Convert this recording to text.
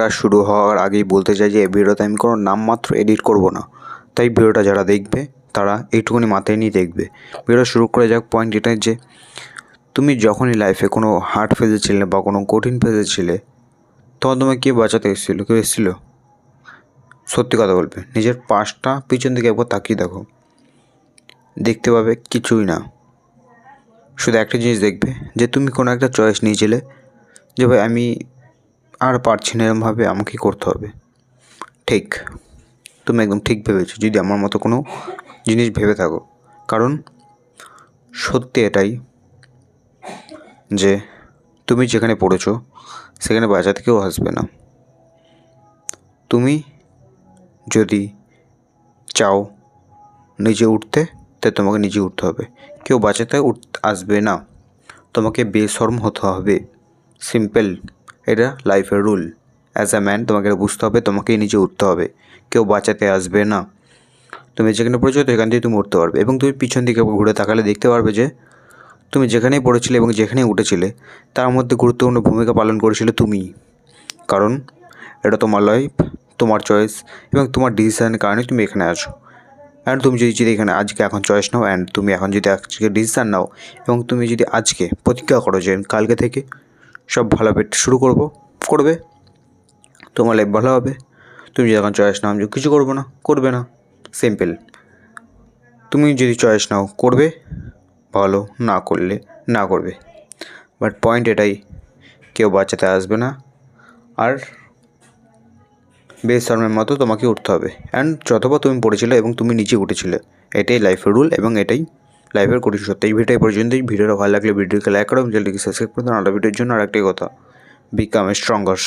ভিডিওটা শুরু হওয়ার আগেই বলতে চাই যে এই ভিডিওতে আমি কোনো নামমাত্র এডিট করব না। তাই ভিডিওটা যারা দেখবে, তারা এইটুকুনি মাথায় নিয়ে দেখবে। ভিডিও শুরু করে যাক পয়েন্ট এটাই যে তুমি যখনই লাইফে কোনো হার্ড ফেজে ছিলে বা কোনো কঠিন ফেজে ছিলে, তখন তোমাকে কে বাঁচাতে এসেছিল, কেউ এসেছিল? সত্যি কথা বলবে, নিজের পাশটা পিছন দিকে একবার তাকিয়ে দেখো। দেখতে পাবে কিছুই না। শুধু একটা জিনিস দেখবে, যে তুমি কোনো একটা চয়েস নিয়েছিলে, যে ভাই আমি আর পারছি না এরমভাবে আমাকে করতে হবে। ঠিক, তুমি একদম ঠিক ভেবেছো, যদি আমার মতো কোনো জিনিস ভেবে থাকো। কারণ সত্যি এটাই যে তুমি যেখানে পড়েছো, সেখানে বাঁচাতে কেউ আসবে না। তুমি যদি চাও নিজে উঠতে তাই তোমাকে নিজে উঠতে হবে। কেউ বাঁচাতে উঠ, আসবে না। তোমাকে বেশরম হতে হবে। সিম্পল এটা লাইফের রুল অ্যাজ আ ম্যান তোমাকে বুঝতে হবে, তোমাকেই নিজে উঠতে হবে। কেউ বাঁচাতে আসবে না। তুমি যেখানে পড়েছো, সেখান থেকে তুমি উঠতে পারবে। এবং তুমি পিছন দিকে ঘুরে তাকালে দেখতে পারবে যে, তুমি যেখানেই পড়েছিলে এবং যেখানেই উঠেছিলে, তার মধ্যে গুরুত্বপূর্ণ ভূমিকা পালন করেছিলে তুমি। কারণ, এটা তোমার লাইফ তোমার চয়েস এবং তোমার ডিসিশনের কারণে তুমি এখানে আছো। অ্যান্ড তুমি যদি যদি এখানে আজকে এখন চয়েস নাও অ্যান্ড তুমি এখন যদি আজকে ডিসিশান নাও, এবং তুমি যদি আজকে প্রতিজ্ঞা করো যে, কালকে থেকে সব ভালো পেতে শুরু করব? করবে? তোমার লাইফ ভালো হবে। তুমি যদি এখন চয়েস নাও কিছু করব না। করবে না। সিম্পল তুমি যদি চয়েস নাও, করবে। ভালো। না করলে, না করবে। বাট পয়েন্ট এটাই, কেউ বাঁচাতে আসবে না। আর বেশরমের মতো তোমাকে উঠতে হবে। অ্যান্ড যতবার তুমি পড়েছিলে এবং তুমি নিচে উঠেছিলে, এটাই লাইফের রুল এবং এটাই লাইফের কঠিন সত্যি। এই ভিডিও এই পর্যন্তই। ভিডিওটা ভালো লাগলে ভিডিওকে লাইক করো এবং চ্যানেলটিকে সাবস্ক্রাইব করে দেন আরও ভিডিওর জন্য আর একটি কথা বিকাম স্ট্রঙ্গার